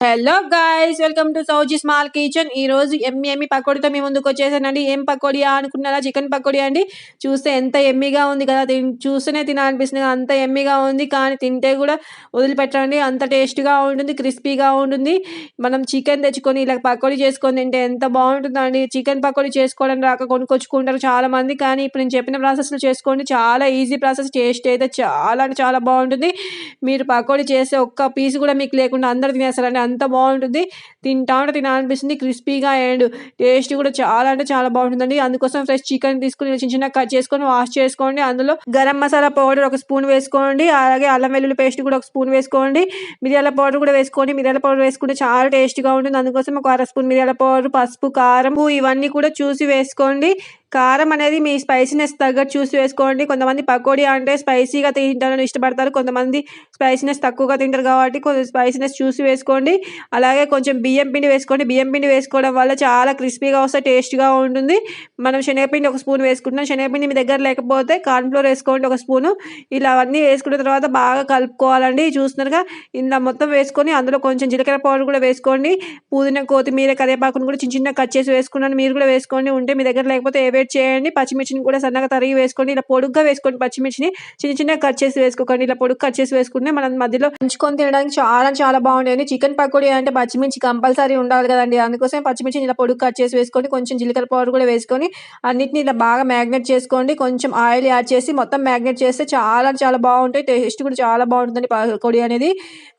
Hello guys welcome to Sowji small kitchen ఈ రోజు ఎమ్మి ఎమ్మి పకోడీతో మీ ముందుకు వచ్చేసానండి. ఏం పకోడియా అనుకున్నారా? చికెన్ పకోడీ అండి. చూస్తే ఎంత ఎమ్మిగా ఉంది కదా. చూస్తేనే తినాలనిపిస్తుంది. అంత ఎమ్మిగా ఉంది కానీ తింటే కూడా వదిలిపెట్టండి. అంత టేస్ట్గా ఉంటుంది క్రిస్పీగా ఉంటుంది. మనం చికెన్ తెచ్చుకొని ఇలా పకోడీ చేసుకొని తింటే ఎంత బాగుంటుందండి. చికెన్ పకోడీ చేసుకోవడం రాక కొనుక్కొచ్చుకుంటారు చాలా మంది కానీ ఇప్పుడు నేను చెప్పిన ప్రాసెస్లో చేసుకోండి. చాలా ఈజీ ప్రాసెస్. టేస్ట్ అయితే చాలా అంటే చాలా బాగుంటుంది. మీరు పకోడీ చేస్తే ఒక్క పీస్ కూడా మీకు లేకుండా అందరు తినేస్తారండి. అంత బాగుంటుంది. తింటా ఉంటే తినాలనిపిస్తుంది క్రిస్పీగా అండ్ టేస్ట్ కూడా చాలా అంటే చాలా బాగుంటుందండి. అందుకోసం ఫ్రెష్ చికెన్ తీసుకుని చిన్న చిన్న కట్ చేసుకొని వాష్ చేసుకోండి. అందులో గరం మసాలా పౌడర్ ఒక స్పూన్ వేసుకోండి. అలాగే అల్లం వెల్లుల్లి పేస్ట్ కూడా ఒక స్పూన్ వేసుకోండి. మిరియాల పౌడర్ కూడా వేసుకోండి. మిరియాల పౌడర్ వేసుకుంటే చాలా టేస్ట్గా ఉంటుంది. అందుకోసం ఒక అర స్పూన్ మిరియాల పౌడర్ పసుపు కారం ఇవన్నీ కూడా చూసి వేసుకోండి. కారం అనేది మీ స్పైసీనెస్ తగ్గట్టు చూసి వేసుకోండి. కొంతమంది పకోడీ అంటే స్పైసీగా తింటారని ఇష్టపడతారు. కొంతమంది స్పైసీనెస్ తక్కువగా తింటారు కాబట్టి కొంచెం స్పైసీనెస్ చూసి వేసుకోండి. అలాగే కొంచెం బియ్యం పిండి వేసుకోండి. బియ్యం పిండి వేసుకోవడం వల్ల చాలా క్రిస్పీగా వస్తే టేస్ట్గా ఉంటుంది. మనం శనగపిండి ఒక స్పూన్ వేసుకుంటున్నాం. శనగపిండి మీ దగ్గర లేకపోతే కార్న్ఫ్లోర్ వేసుకోండి ఒక స్పూను. ఇలా అన్నీ వేసుకున్న తర్వాత బాగా కలుపుకోవాలండి. చూస్తున్నారుగా ఇలా మొత్తం వేసుకొని అందులో కొంచెం జీలకర్ర పౌడర్ కూడా వేసుకోండి. పుదీనా కొత్తిమీర కరివేపాకును కూడా చిన్న చిన్న కట్ చేసి వేసుకున్నాను. మీరు కూడా వేసుకోండి. ఉంటే మీ దగ్గర లేకపోతే ఏవే సెపరేట్ చేయండి పచ్చిమిర్చిని కూడా సన్నగా తరిగి వేసుకోండి ఇలా పొడుగ్గా వేసుకోండి పచ్చిమిర్చిని. చిన్న చిన్న కట్ చేసి వేసుకోకండి ఇలా పొడుగు కట్ చేసి వేసుకుంటే మనం మధ్యలో ఉంచుకొని తినడానికి చాలా చాలా బాగుంటాయండి. చికెన్ పకోడీ అంటే పచ్చిమిర్చి కంపల్సరీ ఉండాలి కదండి. అందుకోసం పచ్చిమిర్చిని ఇలా పొడుగు కట్ చేసి వేసుకోండి కొంచెం జీలకర్ర పౌడర్ కూడా వేసుకొని అన్నిటిని ఇలా బాగా మ్యాగ్నెట్ చేసుకోండి. కొంచెం ఆయిల్ యాడ్ చేసి మొత్తం మ్యాగ్నెట్ చేస్తే చాలా చాలా బాగుంటాయి. టేస్ట్ కూడా చాలా బాగుంటుందండి పకోడీ అనేది.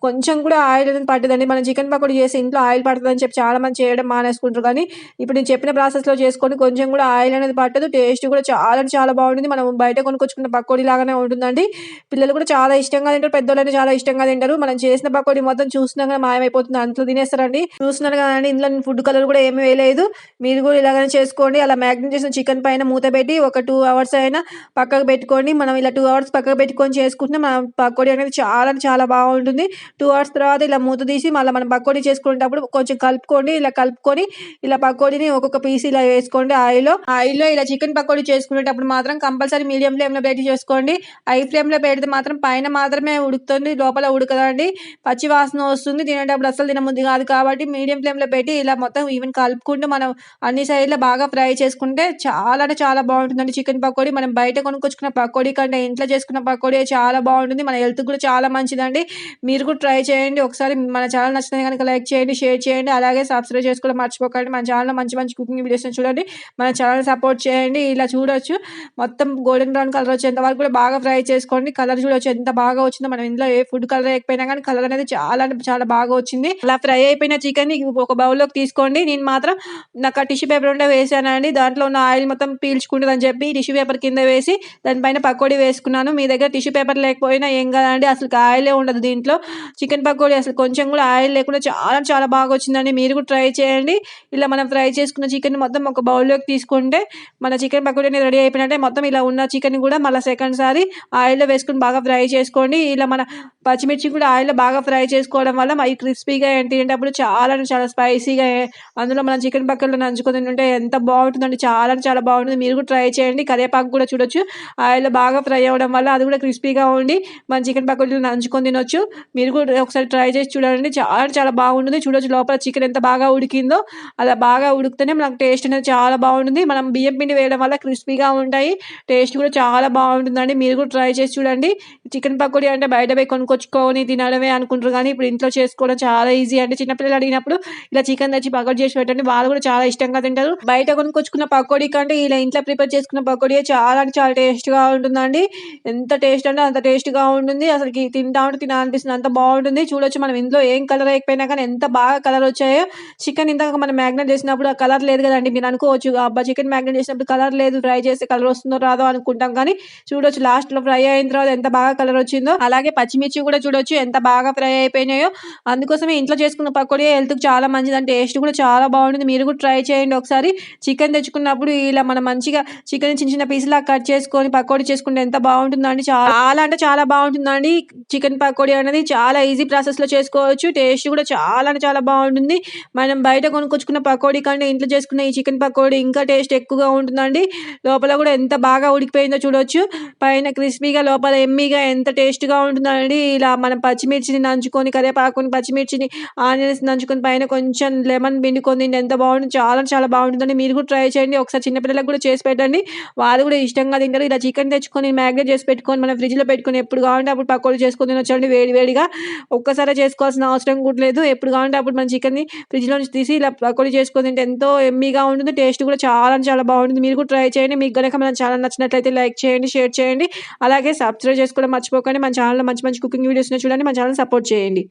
కొంచెం కూడా ఆయిల్ అనేది పట్టదండి. మనం చికెన్ పకోడీ చేసి ఇంట్లో ఆయిల్ పడుతుందని చెప్పి చాలా మంది చేయడం మానేసుకుంటారు. కానీ ఇప్పుడు నేను చెప్పిన ప్రాసెస్లో చేసుకొని కొంచెం కూడా ఆయిల్ అనేది పట్టదు. టేస్ట్ కూడా చాలా చాలా బాగుంటుంది. మనం బయట కొనుక్కొచ్చుకున్న పకోడీ లాగానే ఉంటుందండి. పిల్లలు కూడా చాలా ఇష్టంగా తింటారు. పెద్దోళ్ళైనా చాలా ఇష్టంగా తింటారు. మనం చేసిన పకోడీ మొత్తం చూసినాక మాయమైపోతుంది. అంతలో తినేస్తారండి. చూస్తున్నారు కదండి ఇందులో ఫుడ్ కలర్ కూడా ఏమీ వేయలేదు. మీరు కూడా ఇలాగనే చేసుకోండి. అలా మ్యాగ్నెట్ చేసిన చికెన్ పైన మూత పెట్టి ఒక టూ అవర్స్ అయినా పక్కకు పెట్టుకోండి. మనం ఇలా టూ అవర్స్ పక్కకు పెట్టుకొని చేసుకుంటే మన పకోడీ అనేది చాలా చాలా బాగుంటుంది. టూ అవర్స్ తర్వాత ఇలా మూత తీసి మళ్ళీ మనం పకోడీ చేసుకునేటప్పుడు కొంచెం కలుపుకోండి. ఇలా కలుపుకొని ఇలా పకోడీని ఒక్కొక్క పీస్ ఇలా వేసుకోండి. ఆయిల్లో ఆయిల్లో ఇలా చికెన్ పకోడీ చేసుకునేటప్పుడు మాత్రం కంపల్సరీ మీడియం ఫ్లేమ్లో పెట్టి చేసుకోండి. హై ఫ్లేమ్లో పెడితే మాత్రం పైన మాత్రమే ఉడుకుతుంది లోపల ఉడకదండి. పచ్చి వాసన వస్తుంది తినేటప్పుడు అసలు తినముంది కాదు కాబట్టి మీడియం ఫ్లేమ్లో పెట్టి ఇలా మొత్తం ఈవెన్ కలుపుకుంటూ మనం అన్ని సైడ్లో బాగా ఫ్రై చేసుకుంటే చాలా అంటే చాలా బాగుంటుందండి చికెన్ పకోడీ. మనం బయట కొనుక్కొచ్చుకున్న పకోడీ కంటే ఇంట్లో చేసుకున్న పకోడీ చాలా బాగుంటుంది. మన హెల్త్ కూడా చాలా మంచిదండి. మీరు కూడా ట్రై చేయండి. ఒకసారి మన ఛానల్ నచ్చితే కనుక లైక్ చేయండి షేర్ చేయండి. అలాగే సబ్స్క్రైబ్ చేసుకోవడం మర్చిపోకండి. మన ఛానల్లో మంచి మంచి కుకింగ్ వీడియోస్ చూడండి. మన ఛానల్ సపోర్ట్ చేయండి ఇలా చూడొచ్చు. మొత్తం గోల్డెన్ బ్రౌన్ కలర్ వచ్చేంత వరకు కూడా బాగా ఫ్రై చేసుకోండి. కలర్ చూడొచ్చు ఎంత బాగా వచ్చిందో. మనం ఇందులో ఏ ఫుడ్ కలర్ వేయకపోయినా కానీ కలర్ అనేది చాలా అంటే చాలా బాగా వచ్చింది. అలా ఫ్రై అయిపోయిన చికెన్ ఒక బౌల్లోకి తీసుకోండి. నేను మాత్రం నాకు ఆ టిష్యూ పేపర్ ఉంటే వేసానండి. దాంట్లో ఉన్న ఆయిల్ మొత్తం పీల్చుకుంటుందని చెప్పి టిష్యూ పేపర్ కింద వేసి దానిపైన పకోడీ వేసుకున్నాను. మీ దగ్గర టిష్యూ పేపర్ లేకపోయినా ఏం కాదండి అసలు ఆయిలే ఉండదు దీంట్లో. చికెన్ పకోడీ అసలు కొంచెం కూడా ఆయిల్ లేకుండా చాలా చాలా బాగా వచ్చిందండి. మీరు కూడా ట్రై చేయండి. ఇలా మనం ఫ్రై చేసుకున్న చికెన్ మొత్తం ఒక బౌల్లోకి తీసుకుంటే మన చికెన్ పకోడీ అనేది రెడీ అయిపోయినట్టే మొత్తం ఇలా ఉన్న చికెన్ కూడా మళ్ళీ సెకండ్ సారి ఆయిల్లో వేసుకుని బాగా ఫ్రై చేసుకోండి. ఇలా మన పచ్చిమిర్చి కూడా ఆయిల్లో బాగా ఫ్రై చేసుకోవడం వల్ల అవి క్రిస్పీగా తినేటప్పుడు చాలా చాలా స్పైసీగా అందులో మనం చికెన్ పక్కలో నంచుకొని తింటే ఎంత బాగుంటుందండి. చాలా అంటే చాలా బాగుంటుంది. మీరు కూడా ట్రై చేయండి. కరివేపాకు కూడా చూడొచ్చు. ఆయిల్లో బాగా ఫ్రై అవ్వడం వల్ల అది కూడా క్రిస్పీగా ఉండి మన చికెన్ పకోడీలో నంచుకొని తినొచ్చు. మీరు కూడా ఒకసారి ట్రై చేసి చూడండి. చాలా చాలా బాగుంటుంది. చూడొచ్చు లోపల చికెన్ ఎంత బాగా ఉడికిందో. అలా బాగా ఉడికితేనే మనకు టేస్ట్ అనేది చాలా బాగుంటుంది. మనం బియ్యం పిండి వేయడం వల్ల క్రిస్పీగా ఉంటాయి. టేస్ట్ కూడా చాలా బాగుంటుందండి. మీరు కూడా ట్రై చేసి చూడండి. చికెన్ పకోడీ అంటే బయట పోయి కొనుక్కొచ్చుకొని తినడమే అనుకుంటారు. కానీ ఇప్పుడు ఇంట్లో చేసుకోవడం చాలా ఈజీ అంటే చిన్నపిల్లలు అడిగినప్పుడు ఇలా చికెన్ తెచ్చి పకోడీ చేసి పెట్టండి. వాళ్ళు కూడా చాలా ఇష్టంగా తింటారు. బయట కొనుక్కొచ్చుకున్న పకోడీ కంటే ఇలా ఇంట్లో ప్రిపేర్ చేసుకున్న పకోడీ చాలా అంటే చాలా టేస్ట్గా ఉంటుందండి. ఎంత టేస్ట్ అంటే అంత టేస్ట్గా ఉంటుంది. అసలుకి తింటా ఉంటే తినాలనిపిస్తుంది అంత బాగుంటుంది. చూడొచ్చు మనం ఇంట్లో ఏం కలర్ వేయకపోయినా కానీ ఎంత బాగా కలర్ వచ్చాయో. చికెన్ ఇంతక మనం మ్యాగ్నెట్ చేసినప్పుడు ఆ కలర్ లేదు కదండి. మీరు అనుకోవచ్చు అబ్బా చికెన్ మ్యాగ్నెట్ చేసినప్పుడు కలర్ లేదు ఫ్రై చేస్తే కలర్ వస్తుందో రాదో అనుకుంటాం. కానీ చూడొచ్చు లాస్ట్లో ఫ్రై అయిన తర్వాత ఎంత బాగా కలర్ వచ్చిందో. అలాగే పచ్చిమిర్చి కూడా చూడొచ్చు. ఎంత బాగా ఫ్రై అయిపోయినాయో. అందుకోసమే ఇంట్లో చేసుకున్న పకోడీ హెల్త్కి చాలా మంచిది అంటే టేస్ట్ కూడా చాలా బాగుంటుంది. మీరు కూడా ట్రై చేయండి ఒకసారి. చికెన్ తెచ్చుకున్నప్పుడు ఇలా మనం మంచిగా చికెన్ చిన్న చిన్న పీసులా కట్ చేసుకొని పకోడీ చేసుకుంటే ఎంత బాగుంటుందండి. చాలా అంటే చాలా బాగుంటుందండి. చికెన్ పకోడీ అనేది చాలా ఈజీ ప్రాసెస్లో చేసుకోవచ్చు. టేస్ట్ కూడా చాలా అంటే చాలా బాగుంటుంది. మనం బయట కొనుక్కొచ్చుకున్న పకోడీ కంటే ఇంట్లో చేసుకున్న ఈ చికెన్ పకోడీ ఇంకా టేస్ట్ ఎక్కువగా ఎక్కువగా ఉంటుందండి. లోపల కూడా ఎంత బాగా ఉడికిపోయిందో చూడొచ్చు. పైన క్రిస్పీగా లోపల ఎమ్మీగా ఎంత టేస్ట్గా ఉంటుందండి. ఇలా మనం పచ్చిమిర్చిని నంచుకొని కరివేపాకుని పచ్చిమిర్చిని ఆనియన్స్ నంచుకొని పైన కొంచెం లెమన్ పిండుకొని ఎంత బాగుంటుంది చాలా చాలా బాగుంటుందండి మీరు కూడా ట్రై చేయండి. ఒకసారి చిన్నపిల్లలకు కూడా చేసి పెట్టండి. వాళ్ళు కూడా ఇష్టంగా తింటారు. ఇలా చికెన్ తెచ్చుకొని మ్యాగ్నేట్ చేసి పెట్టుకొని మనం ఫ్రిడ్జ్లో పెట్టుకొని ఎప్పుడు కావాలంటే అప్పుడు పకోడీ చేసుకొని తినొచ్చండి వేడి వేడిగా. ఒక్కసారి చేసుకోవాల్సిన అవసరం కూడా లేదు. ఎప్పుడు కావాలంటే అప్పుడు మన చికెన్ని ఫ్రిడ్జ్లో నుంచి తీసి ఇలా పకోడీ చేసుకొని తింటే ఎంతో ఎమ్మీగా ఉంటుంది. టేస్ట్ కూడా చాలా చాలా బాగుంటుంది. మీరు కూడా ట్రై చేయండి. మీకు కనుక మన ఛానల్ నచ్చినట్లయితే లైక్ చేయండి షేర్ చేయండి. అలాగే సబ్స్క్రైబ్ చేసుకోవడం మర్చిపోకండి. మన ఛానల్లో మంచి మంచి కుకింగ్ వీడియోస్ని చూడండి మా ఛానల్ సపోర్ట్ చేయండి.